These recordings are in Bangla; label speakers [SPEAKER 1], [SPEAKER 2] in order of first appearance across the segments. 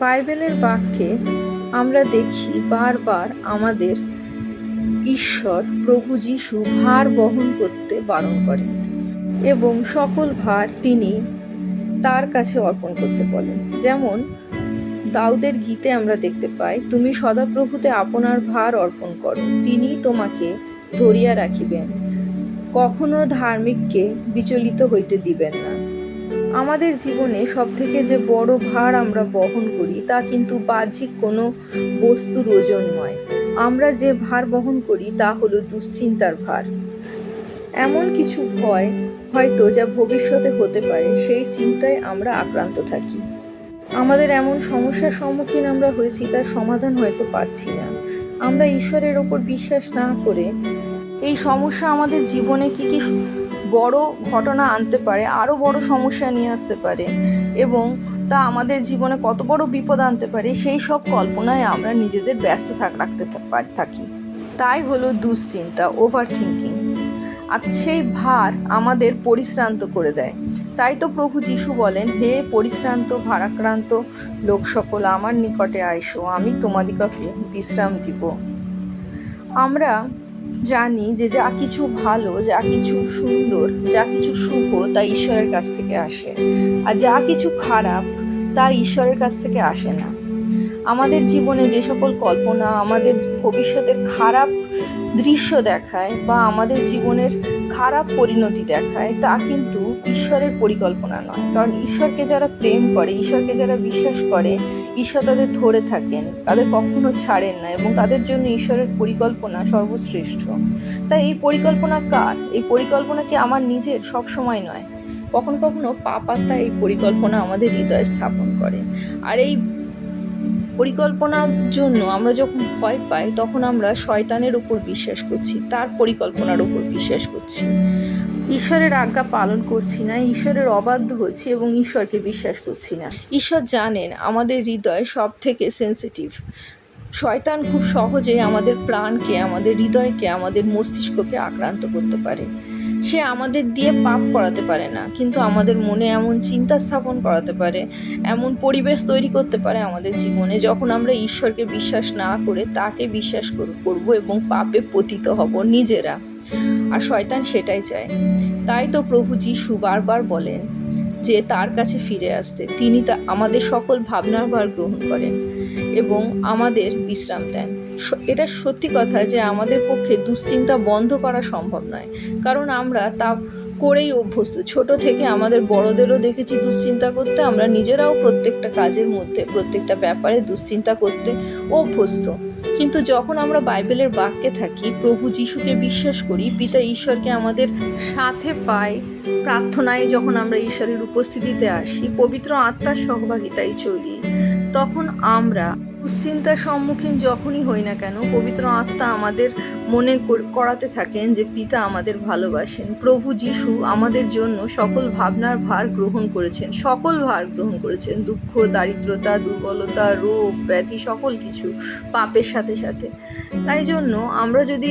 [SPEAKER 1] বাইবেলের বাক্যে আমরা দেখি বারবার আমাদের ঈশ্বর প্রভু যিশু ভার বহন করতে বারণ করেন এবং সকল ভার তিনি তার কাছে অর্পণ করতে বলেন। যেমন দাউদের গীতে আমরা দেখতে পাই, তুমি সদাপ্রভুতে আপনার ভার অর্পণ করো, তিনি তোমাকে ধরিয়া রাখিবেন। কখনো ধার্মিককে বিচলিত হইতে দিবেন না। আমাদের জীবনে সব থেকে যে বড় ভার আমরা বহন করি, তা কিন্তু বাহ্যিক কোনো বস্তুর ওজন নয়। আমরা যে ভার বহন করি, তা হলো দুশ্চিন্তার ভার। এমন কিছু ভয় হয়তো যা ভবিষ্যতে হতে পারে, সেই চিন্তায় আমরা আক্রান্ত থাকি। আমাদের এমন সমস্যার সম্মুখীন আমরা হয়েছি, তার সমাধান হয়তো পাচ্ছি না। আমরা ঈশ্বরের ওপর বিশ্বাস না করে এই সমস্যা আমাদের জীবনে কি কি বড় ঘটনা আনতে পারে আরও বড় সমস্যা নিয়ে আসতে পারে এবং তা আমাদের জীবনে কত বড় বিপদ আনতে পারে, সেই সব কল্পনায় আমরা নিজেদের ব্যস্ত থাক, রাখতে থাকি। তাই হলো দুশ্চিন্তা ওভার থিঙ্কিং আর সেই ভার আমাদের পরিশ্রান্ত করে দেয়। তাই তো প্রভু যিশু বলেন, হে পরিশ্রান্ত, ভারাক্রান্ত লোক সকল, আমার নিকটে আইসো, আমি তোমাদিগকে বিশ্রাম দিব। আমরা জানি যে যা কিছু ভালো, যা কিছু সুন্দর, যা কিছু শুভ তা ঈশ্বরের কাছ থেকে আসে। আর যা কিছু খারাপ তা ঈশ্বরের কাছ থেকে আসে না। আমাদের জীবনে যে সকল কল্পনা, আমাদের ভবিষ্যতের খারাপ দৃশ্য দেখায় বা আমাদের জীবনের খারাপ পরিণতি দেখায়, তা কিন্তু ঈশ্বরের পরিকল্পনা নয়। কারণ ঈশ্বরকে যারা প্রেম করে, ঈশ্বরকে যারা বিশ্বাস করে, ঈশ্বর তাদের ধরে থাকেন। তাদের কখনো ছাড়েন না এবং তাদের জন্য ঈশ্বরের পরিকল্পনা সর্বশ্রেষ্ঠ। তাই এই পরিকল্পনা কার? এই পরিকল্পনা কি আমার নিজের? সব সময় নয়। কখনো কখনো পাপাত্তা এই পরিকল্পনা আমাদের হৃদয়ে স্থাপন করে। আর এই পরিকল্পনার জন্য আমরা যখন ভয় পাই তখন আমরা শয়তানের উপর বিশ্বাস করছি তার পরিকল্পনার উপর বিশ্বাস করছি। ঈশ্বরের আজ্ঞা পালন করছি না ঈশ্বরের অবাধ্য হচ্ছি এবং ঈশ্বরকে বিশ্বাস করছি না। ঈশ্বর জানেন আমাদের হৃদয় সব থেকে সেন্সিটিভ শয়তান খুব সহজেই আমাদের প্রাণকে আমাদের হৃদয়কে আমাদের মস্তিষ্ককে আক্রান্ত করতে পারে। সে আমাদের দিয়ে পাপ করাতে পারে না, কিন্তু আমাদের মনে এমন চিন্তা স্থাপন করাতে পারে, এমন পরিবেশ তৈরি করতে পারে আমাদের জীবনে যখন আমরা ঈশ্বরকে বিশ্বাস না করে তাকে বিশ্বাস কর- করব এবং পাপে পতিত হব নিজেরা। আর শয়তান সেটাই চায়। তাই তো প্রভু যিশু বারবার বলেন যে তার কাছে ফিরে আসতে। তিনি তা আমাদের সকল ভাবনার ভার গ্রহণ করেন এবং আমাদের বিশ্রাম দেন। এটা সত্যি কথা যে আমাদের পক্ষে দুশ্চিন্তা বন্ধ করা সম্ভব নয়। কারণ আমরা তা করেই অভ্যস্ত। ছোট থেকে আমাদের বড়দেরও দেখেছি দুশ্চিন্তা করতে, আমরা নিজেরাও প্রত্যেকটা কাজের মধ্যে, প্রত্যেকটা ব্যাপারে দুশ্চিন্তা করতে অভ্যস্ত। কিন্তু যখন আমরা বাইবেলের বাক্যে থাকি, প্রভু যিশুকে বিশ্বাস করি, পিতা ঈশ্বরকে আমাদের সাথে পাই, প্রার্থনায় যখন আমরা ঈশ্বরের উপস্থিতিতে আসি, পবিত্র আত্মার সহভাগিতায় চলি, তখন আমরা দুশ্চিন্তার সম্মুখীন যখনই হই না কেন, পবিত্র আত্মা আমাদের মনে করাতে থাকেন যে পিতা আমাদের ভালোবাসেন। প্রভু যিশু আমাদের জন্য সকল ভাবনার ভার গ্রহণ করেছেন, সকল ভার গ্রহণ করেছেন। দুঃখ, দারিদ্রতা, দুর্বলতা, রোগ, ব্যাধি, সকল কিছু পাপের সাথে সাথে। তাই জন্য আমরা যদি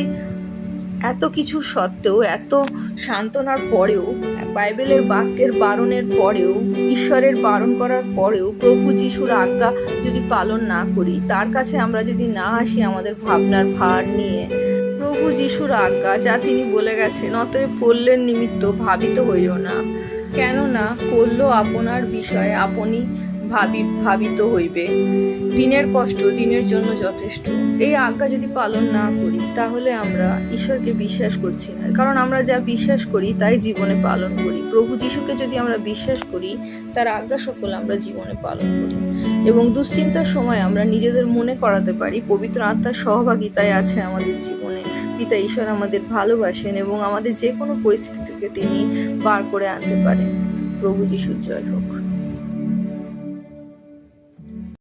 [SPEAKER 1] এত কিছু সত্ত্বেও, এত সান্ত্বনার পরেও, বাইবেলের বাক্যের বারণের পরেও, ঈশ্বরের বারণ করার পরেও, প্রভু যিশুর আজ্ঞা যদি পালন না করি, তার কাছে আমরা যদি না আসি আমাদের ভাবনার ভার নিয়ে, প্রভু যিশুর আজ্ঞা যা তিনি বলে গেছেন, অতএব করলেন নিমিত্ত ভাবিত হইও না। কেননা, করল আপনার বিষয়ে আপনি ভাবি ভাবিত হইবে। দিনের কষ্ট, দিনের জন্য যথেষ্ট। এই আজ্ঞা যদি পালন না করি, তাহলে আমরা ঈশ্বরকে বিশ্বাস করছি না। কারণ আমরা যা বিশ্বাস করি, তাই জীবনে পালন করি। প্রভু যিশুকে যদি আমরা বিশ্বাস করি, তার আজ্ঞা সকল আমরা জীবনে পালন করি। এবং দুশ্চিন্তার সময় আমরা নিজেদের মনে করাতে পারি, পবিত্র আত্মার সহভাগিতায় আছে আমাদের জীবনে। পিতা ঈশ্বর আমাদের ভালোবাসেন এবং আমাদের যে কোনো পরিস্থিতি থেকে তিনি বার করে আনতে পারেন। প্রভু যিশুর জয় হোক।